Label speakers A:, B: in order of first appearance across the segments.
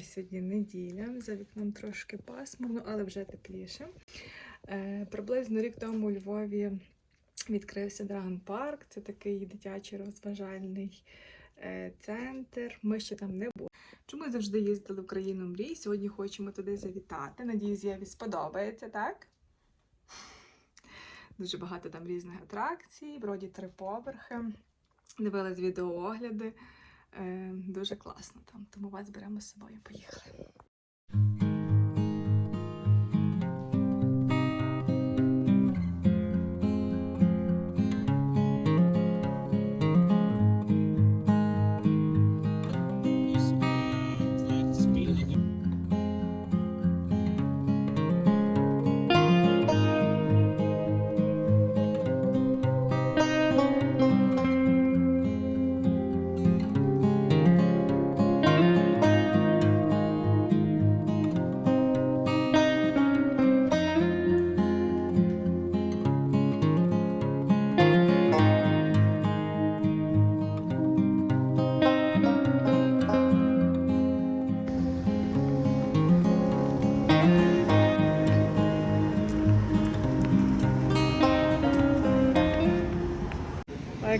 A: нас сьогодні неділя. За вікном трошки пасмурно, але вже тепліше. Е, приблизно рік тому у Львові відкрився Драгон Парк. Це такий дитячий розважальний е, центр. Ми ще там не були. Чому завжди їздили в країну мрій? Сьогодні хочемо туди завітати. Надіюсь, Єві сподобається, так? Дуже багато там різних атракцій, вроді три поверхи. Дивилась відеоогляди. Е, дуже класно там, тому вас беремо з собою. Поїхали.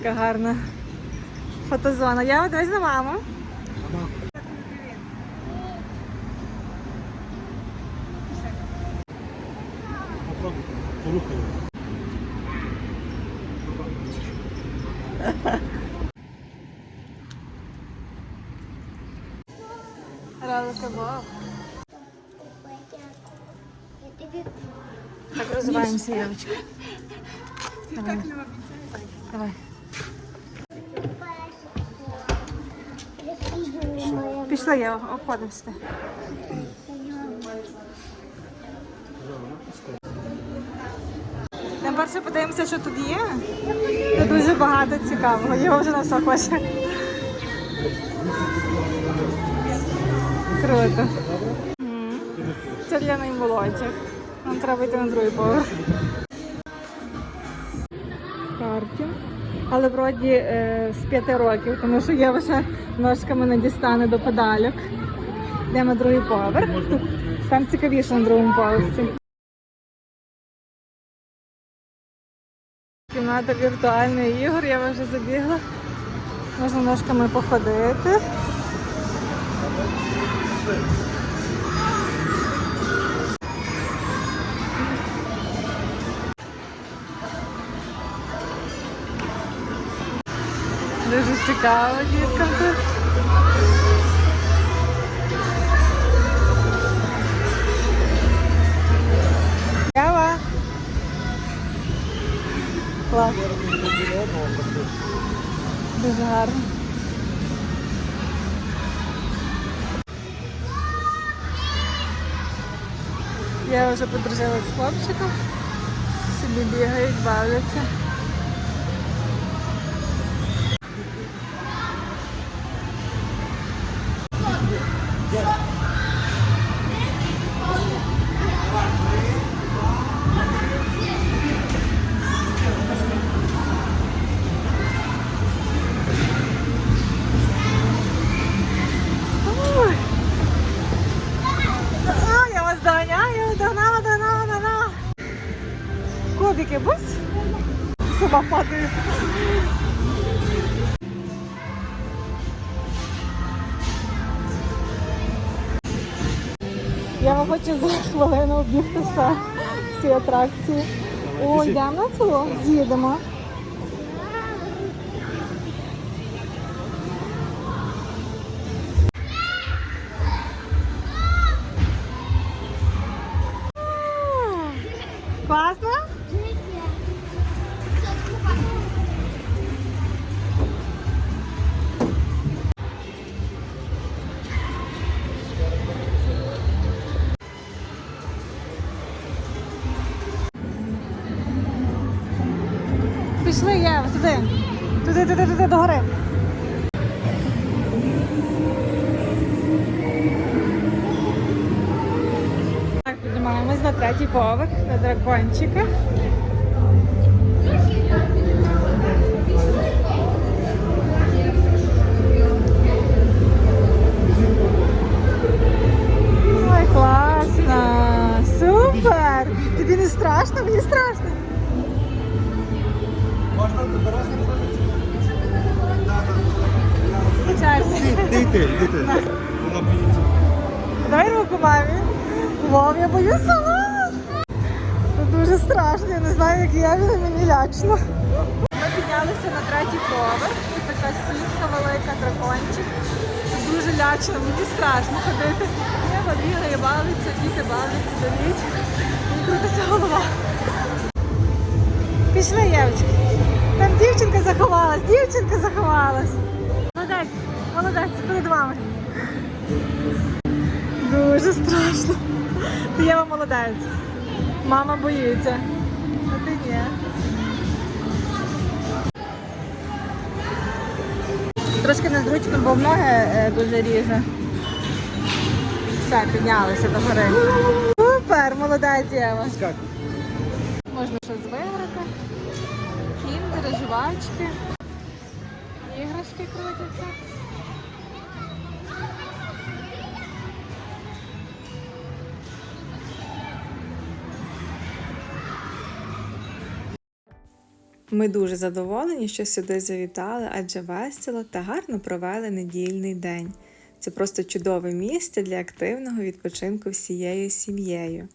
A: Яка гарна фотозона. Я дивись на маму. Рада кебаб. Так розвиваємося. Давай. Давай. Пішла я, обходимо сюди. Нам перше подивимося, що тут є. Тут дуже багато цікавого. Його вже на все хоче. Круто. Це для наймолодших. Нам треба йти на другий поверх. Карті. Але вроді е, з п'яти років, тому що я вже ножками не дістане до педальок. Йдемо другий поверх. Там цікавіше на другому поверсі. Кімната віртуальних ігор, я вже забігла. Можна ножками походити. Цікаво діткам тут. Ява. Клас. Дуже гарно. Я вже подружилась з хлопчиком. Собі бігають, бавляться. Я вам хочу за хвилину обігтися всі атракції. О, йдемо на цілу? З'їдемо. пішли, є, туди. Туди, туди, туди, до гори. Так, піднімаємось на третій поверх, на дракончика.
B: Ой, класно! Супер! Тобі не страшно? Мені страшно де йти? Вона боїться.
A: Дай руку мамі. Мам, я боюсь сама. Це дуже страшно, я не знаю, як я, але мені лячно. Ми піднялися на третій поверх. Тут така сітка велика, дракончик. Дуже лячно, мені страшно ходити. Єва бігає, бавиться, діти бавляться, доріч. Мені крутиться голова. Пішли, Євчик. Там дівчинка заховалась, дівчинка заховалась. Молодець, молодець, перед вами. Дуже страшно. Ти Єва молодець. Мама боїться. А ти ні. Трошки незручно, бо в ноги е, дуже ріже. Все, піднялися до гори. Супер, молодець Єва. Можна щось виграти. Кіндери, жвачки. Іграшки крутяться. Ми дуже задоволені, що сюди завітали, адже весело та гарно провели недільний день. Це просто чудове місце для активного відпочинку всією сім'єю.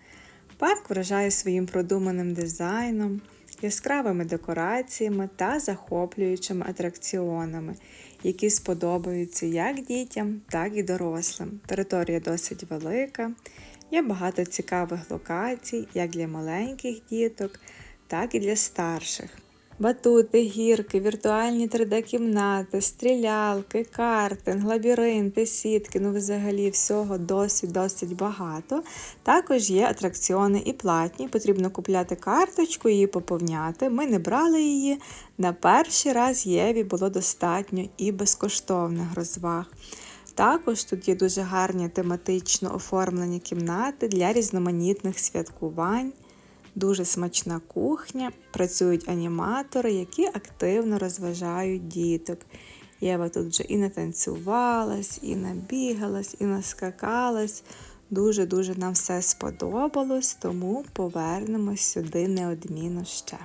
A: Парк вражає своїм продуманим дизайном, яскравими декораціями та захоплюючими атракціонами, які сподобаються як дітям, так і дорослим. Територія досить велика, є багато цікавих локацій як для маленьких діток, так і для старших. Батути, гірки, віртуальні 3D-кімнати, стрілялки, картинг, лабіринти, сітки, ну взагалі всього досить досить багато. Також є атракціони і платні. Потрібно купляти карточку, її поповняти. Ми не брали її. На перший раз Єві було достатньо і безкоштовних розваг. Також тут є дуже гарні тематично оформлені кімнати для різноманітних святкувань. Дуже смачна кухня, працюють аніматори, які активно розважають діток. Я би тут вже і натанцювалась, і набігалась, і наскакалась. Дуже-дуже нам все сподобалось, тому повернемось сюди неодмінно ще.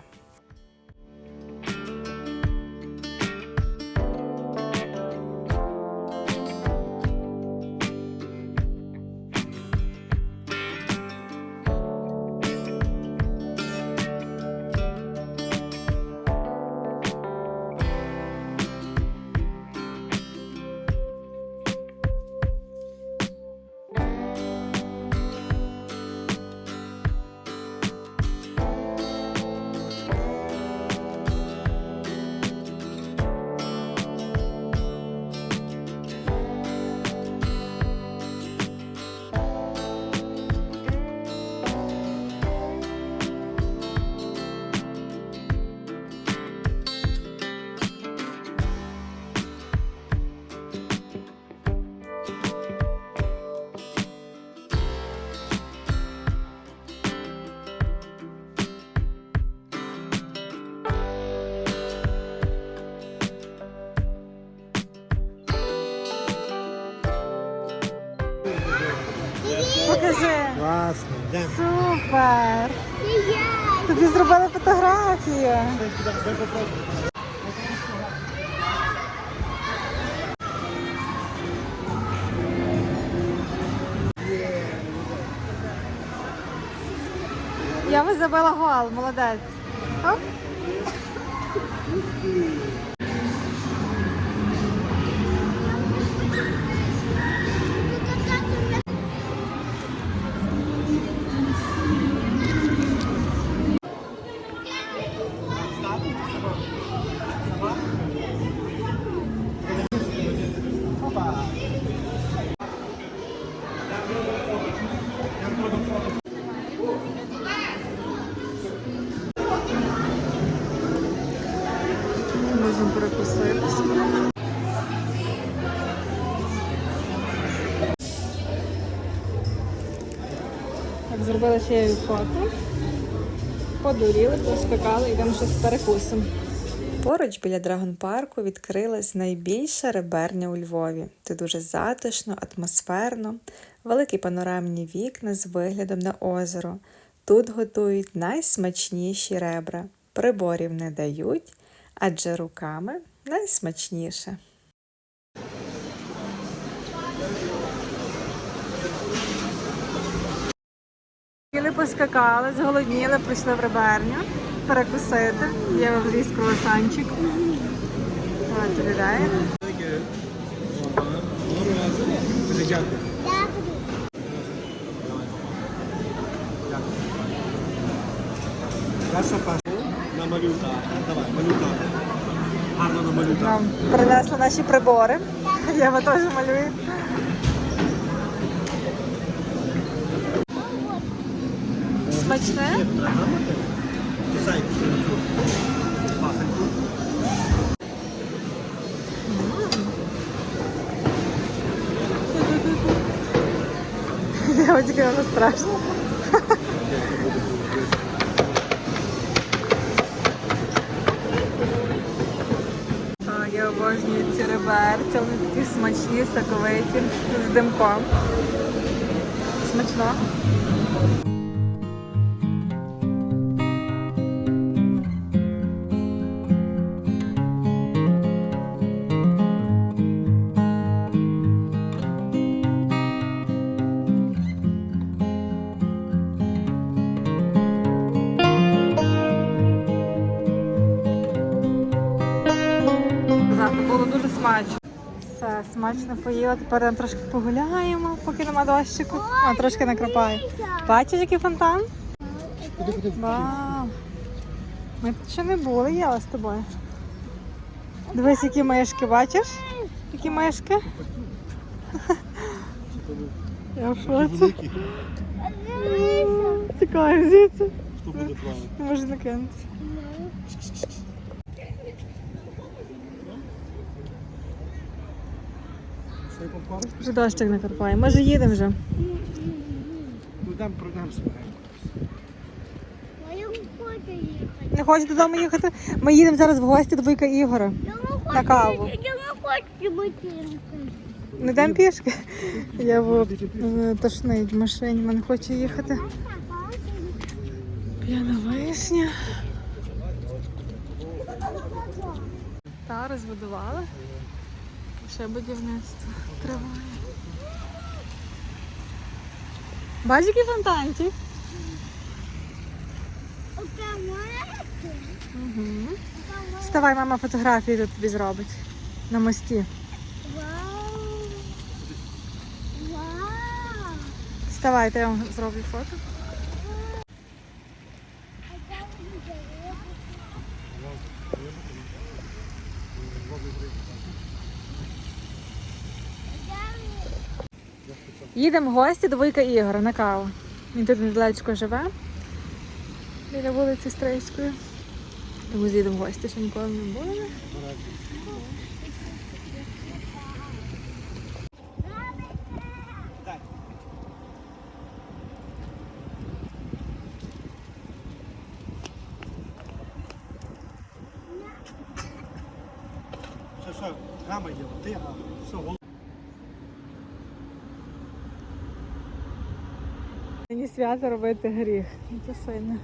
B: Класно. Йдемо.
A: Супер! Тобі зробили фотографію. Я би забила гол, молодець. Оп. Можемо перекусити. Так, зробила ще я фото. Подуріли, поскакали, йдемо щось перекусимо. Поруч біля драгонпарку відкрилась найбільша реберня у Львові. Це дуже затишно, атмосферно, великі панорамні вікна з виглядом на озеро. Тут готують найсмачніші ребра. Приборів не дають, адже руками найсмачніше. Їли поскакали, зголодніли, прийшли в реберню перекусити. Є вліз круасанчик. От людей.
B: Дякую.
C: Дякую.
B: Наша паста намалюта. Давай, малюта. Гарно намалюта.
A: Нам принесли наші прибори. Єва теж малює. Смачне?
B: Дизайн. Пасеньку.
A: Дівчатки, воно ці вони такі смачні, соковиті, з димком. Смачно. Смачно. Все, смачно поїла. Тепер нам трошки погуляємо, поки нема дощику. А, трошки накрапає. Бачиш, який фонтан? Вау. Ми тут ще не були, Єва, з тобою. Дивись, які мишки, бачиш? Які мишки? Я в шоці. Тікаю звідси.
B: Хто буде плавати?
A: Не можу накинутися.
B: Що я попав?
A: Вже дощик накрапає. Може їдемо вже.
B: Ну там
C: хочу їхати.
A: Не хочеш додому їхати? Ми їдемо зараз в гості до Вуйка Ігора.
C: Я не хочу.
A: На каву.
C: Я не хочу бути.
A: Не йдемо пішки. Я в в- тошнить в машині, мене хоче їхати. П'яна вишня. Та розводували. Ще будівництво триває. Бачиш, який фонтанчик? Угу. Вставай, мама фотографії тут тобі зробить. На мості.
C: Вау. Вау.
A: Вставайте, я вам зроблю фото. Їдемо в гості до Вуйка Ігора на каву. Він тут недалечко живе. Біля вулиці Стрийської. Тому з'їдемо в гості, що ніколи не були.
B: Все, все, гама є, ти гама. Все,
A: Мені свято робити гріх. Ну, Це сильно.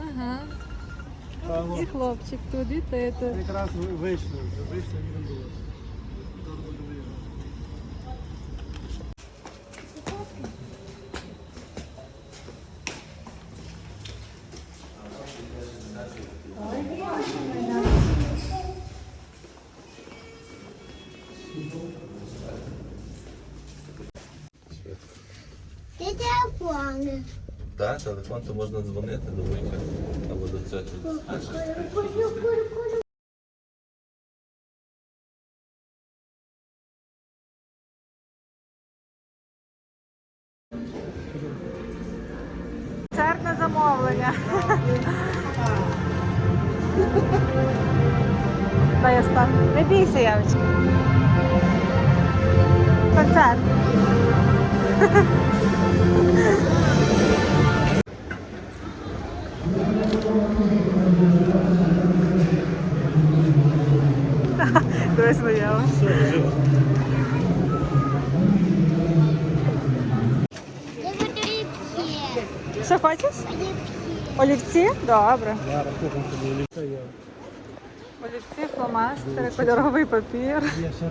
A: Ага. І хлопчик тут, і ти тут.
B: Якраз вийшли вийшли і не було.
C: Телефони.
D: Так, телефон то можна дзвонити до вуйка або до цього.
A: Концертне замовлення. Дай я стану. Не бійся, Явочка. Концерт. Єву. Хочеш? Олівці?
B: Олівці? Добре.
A: Олівці, фломастери, кольоровий папір.
B: Я ще.